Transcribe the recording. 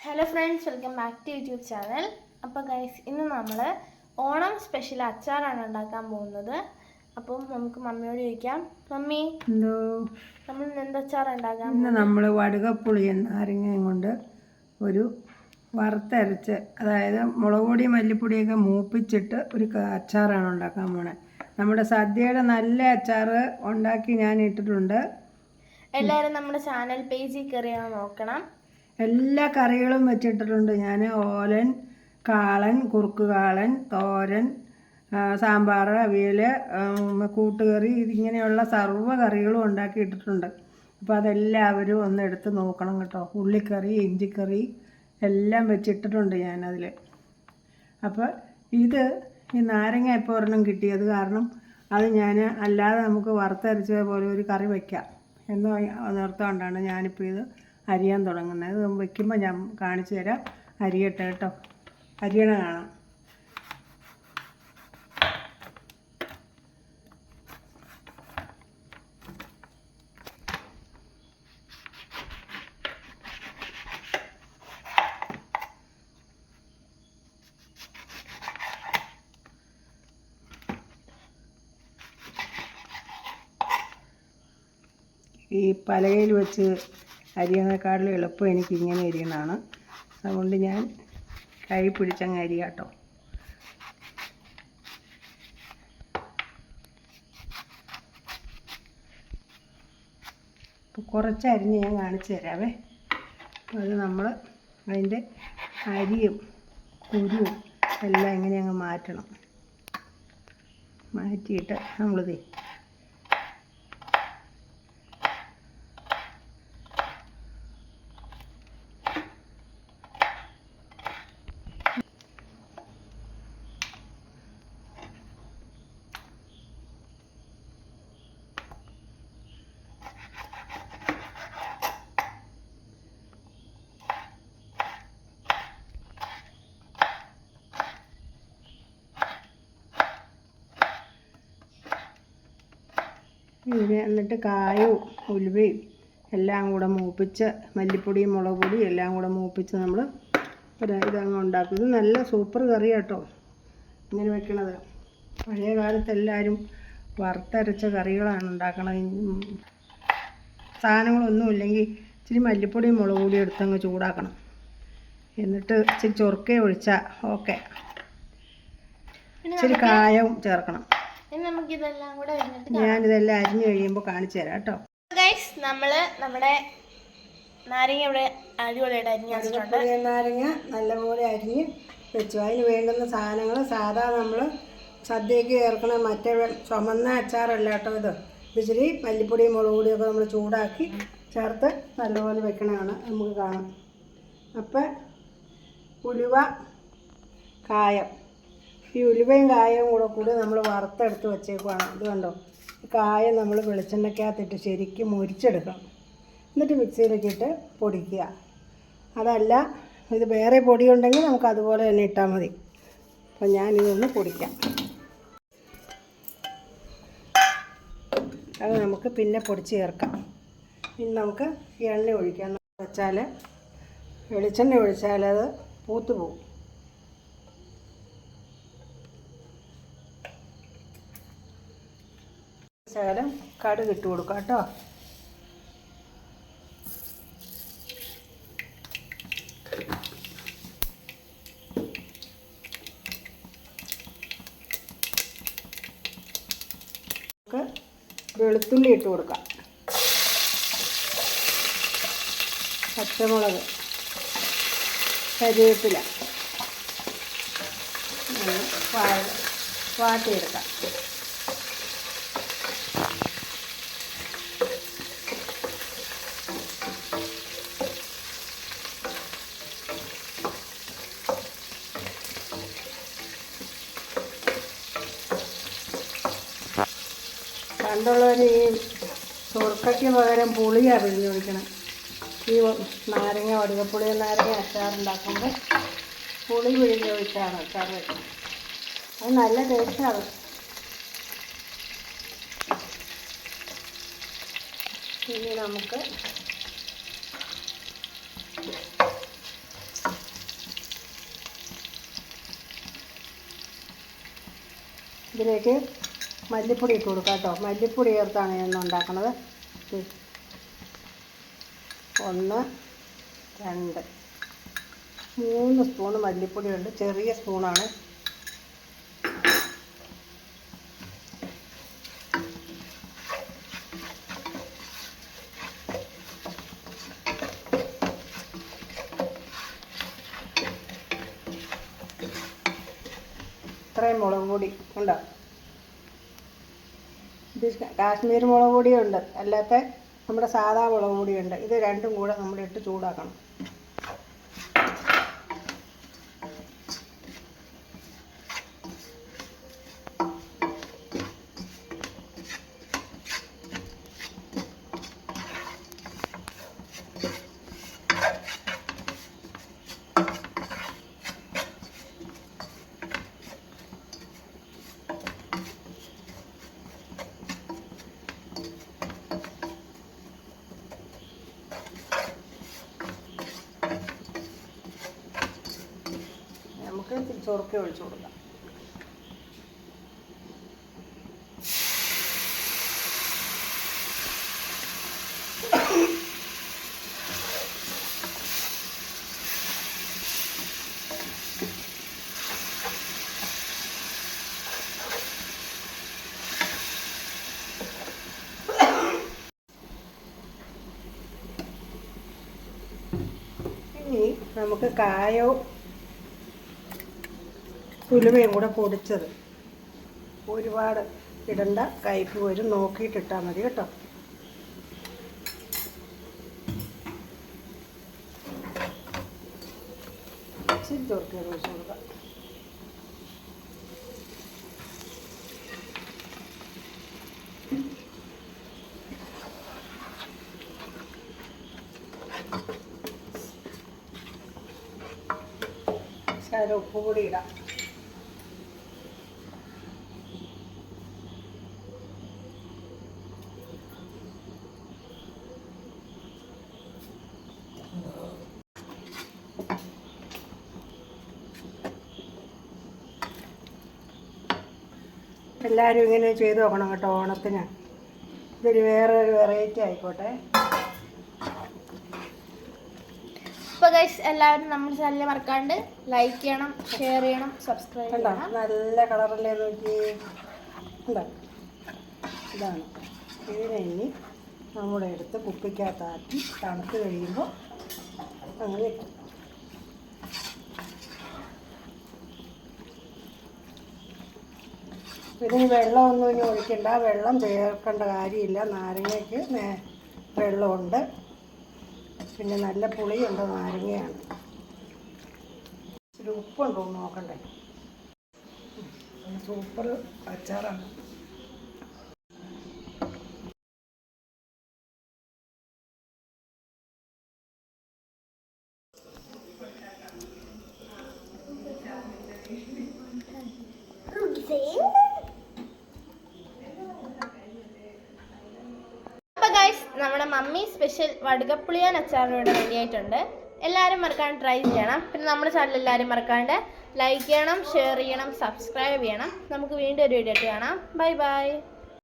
Hello friends welcome back to YouTube channel അപ്പോൾ guys ഇന്ന് നമ്മൾ ഓണം സ്പെഷ്യൽ അച്ചാറാണ് ഉണ്ടാക്കാൻ പോകുന്നത്. അപ്പം നമുക്ക് മമ്മിയോട് ചോദിക്കാം. മമ്മി എന്തോ? നമ്മൾ എന്തച്ചാറാണ് അച്ചാർ ഉണ്ടാക്കാം ഇന്ന് നമ്മൾ വടുകപ്പുളിയും നാരങ്ങയും കൊണ്ട് ഒരു വറുത്തരച്ച് അതായത് മുളക് പൊടി മല്ലിപ്പൊടിയൊക്കെ മൂപ്പിച്ചിട്ട് ഒരു അച്ചാറാണ് ഉണ്ടാക്കാൻ പോണേ. നമ്മുടെ സദ്യയുടെ നല്ല അച്ചാറ് ഉണ്ടാക്കി ഞാൻ ഇട്ടിട്ടുണ്ട്. എല്ലാവരും നമ്മുടെ ചാനൽ പേജിൽ കയറി നോക്കണം. എല്ലാ കറികളും വെച്ചിട്ടിട്ടുണ്ട് ഞാൻ. ഓലൻ കാളൻ കുറുക്ക് കാളൻ തോരൻ സാമ്പാർ അവിയൽ കൂട്ടുകറി ഇതിങ്ങനെയുള്ള സർവ കറികളും ഉണ്ടാക്കി ഇട്ടിട്ടുണ്ട് അപ്പോൾ അതെല്ലാവരും ഒന്ന് എടുത്ത് നോക്കണം കേട്ടോ. ഉള്ളിക്കറി ഇഞ്ചിക്കറി എല്ലാം വെച്ചിട്ടിട്ടുണ്ട് ഞാനതിൽ അപ്പോൾ ഇത് ഈ നാരങ്ങ ഇപ്പോൾ ഒരെണ്ണം കിട്ടിയത് കാരണം അത് ഞാൻ അല്ലാതെ നമുക്ക് വറുത്തരച്ചത് പോലെ ഒരു കറി വയ്ക്കാം എന്ന് നിർത്തുകൊണ്ടാണ് ഞാനിപ്പോൾ ഇത് അരിയാൻ തുടങ്ങുന്നത് അത് വയ്ക്കുമ്പോൾ ഞാൻ കാണിച്ചു തരാം. അരിയട്ടെ കേട്ടോ. അരിയണ കാണാം. ഈ പലകയിൽ വെച്ച് അരിയണേക്കാളും എളുപ്പം എനിക്ക് ഇങ്ങനെ അരിയണതാണ്. അതുകൊണ്ട് ഞാൻ കൈ പിടിച്ചങ്ങ് അരിയാട്ടോ. അപ്പോൾ കുറച്ച് അരിഞ്ഞ് ഞാൻ കാണിച്ചു തരാവേ. അത് നമ്മൾ അതിന്റെ അരിയും കുരുവും എല്ലാം ഇങ്ങനെ അങ്ങ് മാറ്റണം. മാറ്റിയിട്ട് നമ്മളിതേ ഇതിന് എന്നിട്ട് കായവും ഉലുവയും എല്ലാം കൂടെ മൂപ്പിച്ച് മല്ലിപ്പൊടിയും മുളക് പൊടിയും എല്ലാം കൂടെ മൂപ്പിച്ച് നമ്മൾ ഒരു ഇതങ്ങ് ഉണ്ടാക്കും. ഇത് നല്ല സൂപ്പർ കറി കേട്ടോ ഇങ്ങനെ വെക്കണത്. പഴയ കാലത്ത് എല്ലാവരും വറുത്തരച്ച കറികളാണ് ഉണ്ടാക്കണത്. സാധനങ്ങളൊന്നും ഇല്ലെങ്കിൽ ഇച്ചിരി മല്ലിപ്പൊടിയും മുളക് പൊടിയും എടുത്തങ്ങ് ചൂടാക്കണം. എന്നിട്ട് ഇച്ചിരി ചൊറുക്കെ ഒഴിച്ചാൽ ഓക്കെ. ഇച്ചിരി കായവും ചേർക്കണം. ഇനി നമുക്ക് ഇതെല്ലാം കൂടെ ഞാനിതെല്ലാം അരിഞ്ഞു കഴിയുമ്പോൾ കാണിച്ചു തരാം കേട്ടോ. ഗൈസ് നമ്മൾ നമ്മുടെ നാരങ്ങ ഇവിടെ അടിപൊളിയായിട്ട് അരിഞ്ഞ് വെച്ചിട്ടുണ്ട്. നാരങ്ങ നല്ലപോലെ അരിഞ്ഞ് വെച്ചു. അതിന് വേണ്ടുന്ന സാധനങ്ങൾ സാധാ നമ്മൾ സദ്യക്ക് ചേർക്കണ മറ്റേ ചുമന്ന അച്ചാറല്ല കേട്ടോ ഇത്. ഇത് ഇച്ചിരി മല്ലിപ്പൊടിയും മുളക് പൊടിയൊക്കെ നമ്മൾ ചൂടാക്കി ചേർത്ത് നല്ലപോലെ വെക്കണതാണ്. നമുക്ക് കാണാം. അപ്പം ഉലുവ കായം. ഈ ഉലുവയും കായവും കൂടെ കൂടി നമ്മൾ വറുത്തെടുത്ത് വെച്ചേക്കുവാണ്. ഇത് കണ്ടോ? കായ നമ്മൾ വെളിച്ചെണ്ണയ്ക്കകത്തിട്ട് ശരിക്കും മുരിച്ചെടുക്കണം. എന്നിട്ട് മിക്സിയിലേക്ക് ഇട്ട് പൊടിക്കുക. അതല്ല ഇത് വേറെ പൊടി ഉണ്ടെങ്കിൽ നമുക്ക് അതുപോലെ തന്നെ ഇട്ടാൽ മതി. അപ്പം ഞാനിതൊന്ന് പൊടിക്കാം. അത് നമുക്ക് പിന്നെ പൊടിച്ച് ചേർക്കാം. പിന്നെ നമുക്ക് എണ്ണ ഒഴിക്കാം. വെച്ചാൽ വെളിച്ചെണ്ണ ഒഴിച്ചാൽ അത് പൂത്ത് പോകും. ശകലം കടുക് ഇട്ട് കൊടുക്കാം കേട്ടോ. നമുക്ക് വെളുത്തുള്ളി ഇട്ട് കൊടുക്കാം. പച്ചമുളക് കരിവേപ്പില വാട്ടിയെടുക്കാം. പണ്ടുള്ളവർ ഈ സുർക്കയ്ക്ക് പകരം പുളിയാണ് പിഴിഞ്ഞ് കുടിക്കണം. ഈ നാരങ്ങ വടുകപ്പുളി നാരങ്ങ അച്ചാറുണ്ടാക്കുമ്പോൾ പുളി പിഴിഞ്ഞ് ഒഴിച്ചാണ് അച്ചാർ അത് നല്ല ടേസ്റ്റാണ്. ഇനി നമുക്ക് ഇതിലേക്ക് മല്ലിപ്പൊടി ഇട്ട് കൊടുക്കാം കേട്ടോ. മല്ലിപ്പൊടി ചേർത്താണ് ഞാൻ ഉണ്ടാക്കുന്നത്. ഒന്ന് രണ്ട്. മൂന്ന് സ്പൂൺ മല്ലിപ്പൊടി ഉണ്ട് ചെറിയ സ്പൂണാണ്. ഇത്രയും മുളക് പൊടി ഉണ്ടോ? ഇത് കാശ്മീർ മുളക് പൊടിയുണ്ട് അല്ലാത്ത നമ്മുടെ സാധാ മുളക് പൊടിയുണ്ട് ഇത് രണ്ടും കൂടെ നമ്മൾ ഇട്ട് ചൂടാക്കണം. ചൊറുക്കി ഒഴിച്ചു കൊടുക്കാം. നമുക്ക് കായവും ഉലുവയും കൂടെ പൊടിച്ചത്. ഒരുപാട് ഇടണ്ട കയ്പ് വരും നോക്കിയിട്ടിട്ടാൽ മതി കേട്ടോ. ഇച്ചിരി ഉപ്പ് കൂടി ഇടാം. എല്ലാവരും ഇങ്ങനെ ചെയ്ത് നോക്കണം കേട്ടോ ഓണത്തിന്. ഇതൊരു വേറെ ഒരു വെറൈറ്റി ആയിക്കോട്ടെ. അപ്പോൾ ഗൈസ് എല്ലാവരും നമ്മുടെ ചാനൽ മറക്കാണ്ട് ലൈക്ക് ചെയ്യണം ഷെയർ ചെയ്യണം സബ്സ്ക്രൈബ് കണ്ടോ? ചെയ്യണം. നല്ല കളറല്ലേ നോക്കി കണ്ടോ? ഇതാണ്. ഇതിനെ ഇനി നമ്മുടെ എടുത്ത് കുപ്പിക്കകത്താക്കി തണുത്ത് കഴിയുമ്പോൾ അങ്ങനെ ഇതിന് വെള്ളമൊന്നും ഇനി ഒഴിക്കണ്ട. വെള്ളം ചേർക്കേണ്ട കാര്യമില്ല. നാരങ്ങയ്ക്ക് വെള്ളമുണ്ട്. പിന്നെ നല്ല പുളിയുണ്ട് നാരങ്ങയാണ്. ഇച്ചിരി ഉപ്പുണ്ടോ നോക്കണ്ടേ? സൂപ്പർ അച്ചാറാണ്. ഗൈസ് നമ്മുടെ മമ്മി സ്പെഷ്യൽ വടുകപ്പുളിയാൻ അച്ചാറിന് റെഡിയായിട്ടുണ്ട് റെഡി ആയിട്ടുണ്ട്. എല്ലാവരും മറക്കാണ്ട് ട്രൈ ചെയ്യണം. പിന്നെ നമ്മുടെ ചാനൽ എല്ലാവരും മറക്കാണ്ട് ലൈക്ക് ചെയ്യണം ഷെയർ ചെയ്യണം സബ്സ്ക്രൈബ് ചെയ്യണം. നമുക്ക് വീണ്ടും ഒരു വീഡിയോ ആയിട്ട് കാണാം. Bye bye